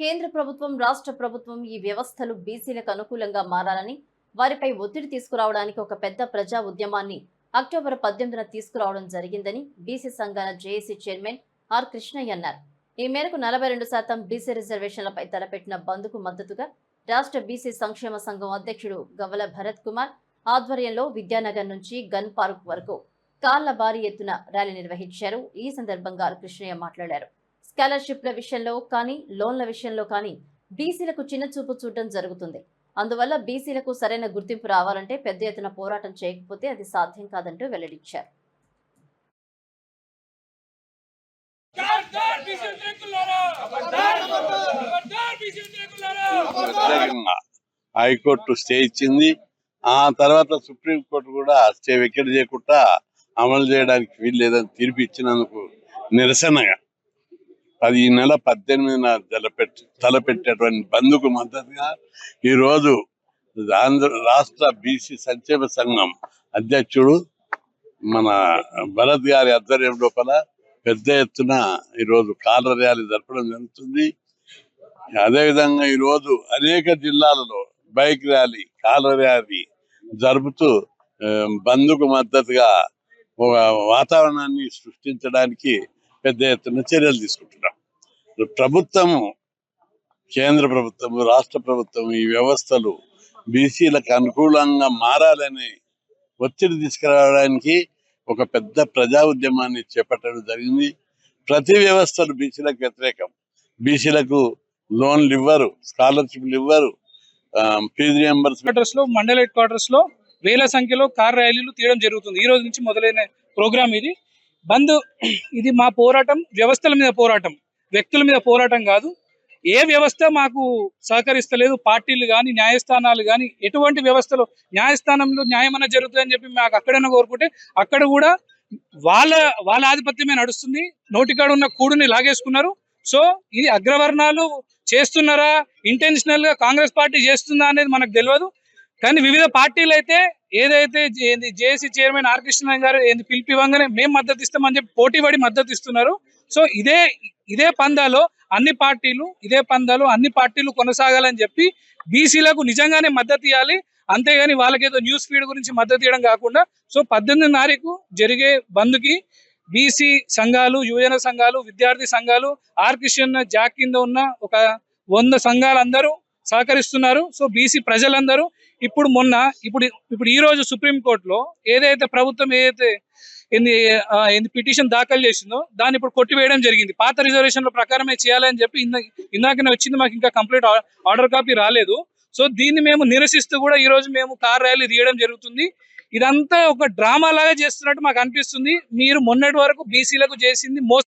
కేంద్ర ప్రభుత్వం రాష్ట్ర ప్రభుత్వం ఈ వ్యవస్థలు బీసీలకు అనుకూలంగా మారాలని వారిపై ఒత్తిడి తీసుకురావడానికి ఒక పెద్ద ప్రజా ఉద్యమాన్ని అక్టోబర్ పద్దెనిమిదిన తీసుకురావడం జరిగిందని బీసీ సంఘాల జేఏసీ చైర్మన్ ఆర్ కృష్ణయ్య అన్నారు. ఈ మేరకు నలభై రెండు శాతం బీసీ రిజర్వేషన్లపై తలపెట్టిన బంద్కు మద్దతుగా రాష్ట్ర బీసీ సంక్షేమ సంఘం అధ్యక్షుడు గవల భరత్ కుమార్ ఆధ్వర్యంలో విద్యానగర్ నుంచి గన్ పార్క్ వరకు కార్ల భారీ ఎత్తున ర్యాలీ నిర్వహించారు. ఈ సందర్భంగా కృష్ణయ్య మాట్లాడారు. స్కాలర్షిప్ల విషయంలో కానీ లోన్ల విషయంలో కానీ బీసీలకు చిన్న చూపు చూడటం జరుగుతుంది. అందువల్ల బీసీలకు సరైన గుర్తింపు రావాలంటే పెద్ద ఎత్తున పోరాటం చేయకపోతే అది సాధ్యం కాదంటూ వెల్లడించారు. హైకోర్టు స్టే ఇచ్చింది. ఆ తర్వాత సుప్రీంకోర్టు కూడా స్టే వెకెట్ చేయకుండా అమలు చేయడానికి వీలు లేదని తీర్పు ఇచ్చినందుకు నిరసనగా అది ఈ నెల పద్దెనిమిదిన తలపెట్టి తలపెట్టేటువంటి బంధుకు మద్దతుగా ఈ రోజు ఆంధ్ర రాష్ట్ర బీసీ సంక్షేమ సంఘం అధ్యక్షుడు మన భరత్ గారి ఆధ్వర్యం లోపల పెద్ద ఎత్తున ఈరోజు కాలర్ ర్యాలీ జరపడం జరుగుతుంది. అదేవిధంగా ఈ రోజు అనేక జిల్లాలలో బైక్ ర్యాలీ కాలర్ ర్యాలీ జరుపుతూ ఆ, బంద్కు మద్దతుగా ఒక వాతావరణాన్ని సృష్టించడానికి పెద్ద ఎత్తున చర్యలు తీసుకుంటున్నాం. ప్రభుత్వము కేంద్ర ప్రభుత్వం రాష్ట్ర ప్రభుత్వం ఈ వ్యవస్థలు బీసీలకు అనుకూలంగా మారాలని ఒత్తిడి తీసుకురావడానికి ఒక పెద్ద ప్రజా ఉద్యమాన్ని చేపట్టడం జరిగింది. ప్రతి వ్యవస్థలు బీసీలకు వ్యతిరేకం. బీసీలకు లోన్లు ఇవ్వరు స్కాలర్షిప్లు ఇవ్వరు ఫీజు రియంబర్స్లో మండల హెడ్ క్వార్టర్స్లో వేల సంఖ్యలో కార్ ర్యాలీలు తీయడం జరుగుతుంది. ఈ రోజు నుంచి మొదలైన ప్రోగ్రామ్ ఇది. బంద్ ఇది మా పోరాటం వ్యవస్థల మీద పోరాటం. వ్యక్తుల మీద పోరాటం కాదు. ఏ వ్యవస్థ మాకు సహకరిస్తలేదు పార్టీలు కానీ న్యాయస్థానాలు కానీ ఎటువంటి వ్యవస్థలో న్యాయస్థానంలో న్యాయం జరుగుతుందని చెప్పి మాకు అక్కడైనా కోరుకుంటే అక్కడ కూడా వాళ్ళ వాళ్ళ ఆధిపత్యమే నడుస్తుంది. నోటికాడు ఉన్న కూడుని లాగేసుకున్నారు. సో ఇది అగ్రవర్ణాలు చేస్తున్నారా? ఇంటెన్షనల్గా కాంగ్రెస్ పార్టీ చేస్తుందా అనేది మనకు తెలియదు కానీ వివిధ పార్టీలు అయితే ఏదైతే జేఏసీ చైర్మన్ ఆర్ కృష్ణ గారు ఏంది పిలిపివ్వగానే మేము మద్దతు ఇస్తామని చెప్పి పోటీ పడి మద్దతు ఇస్తున్నారు. సో ఇదే ఇదే పందాలో అన్ని పార్టీలు ఇదే పందాలో అన్ని పార్టీలు కొనసాగాలని చెప్పి బీసీలకు నిజంగానే మద్దతు ఇవ్వాలి. అంతేగాని వాళ్ళకేదో న్యూస్ ఫీడ్ గురించి మద్దతు ఇవ్వడం కాకుండా సో పద్దెనిమిది తారీఖు జరిగే బంద్కి బీసీ సంఘాలు యువజన సంఘాలు విద్యార్థి సంఘాలు ఆర్కిషన్ జాక్ కింద ఉన్న ఒక వంద సంఘాలు అందరూ సహకరిస్తున్నారు. సో బీసీ ప్రజలందరూ ఇప్పుడు మొన్న ఇప్పుడు ఇప్పుడు ఈ రోజు సుప్రీం ఏదైతే ప్రభుత్వం ఏదైతే ఏంది ఏంది పిటిషన్ దాఖలు చేసిందో దాన్ని ఇప్పుడు కొట్టివేయడం జరిగింది. పాత రిజర్వేషన్ల ప్రకారమే చేయాలని చెప్పి ఇందా ఇందాకనే వచ్చింది మాకు ఇంకా కంప్లీట్ ఆర్డర్ కాపీ రాలేదు. సో దీన్ని మేము నిరసిస్తూ కూడా ఈ రోజు మేము కార్ ర్యాలీ తీయడం జరుగుతుంది. ఇదంతా ఒక డ్రామా లాగా చేస్తున్నట్టు మాకు అనిపిస్తుంది. మీరు మొన్నటి వరకు బీసీలకు చేసింది మోస్ట్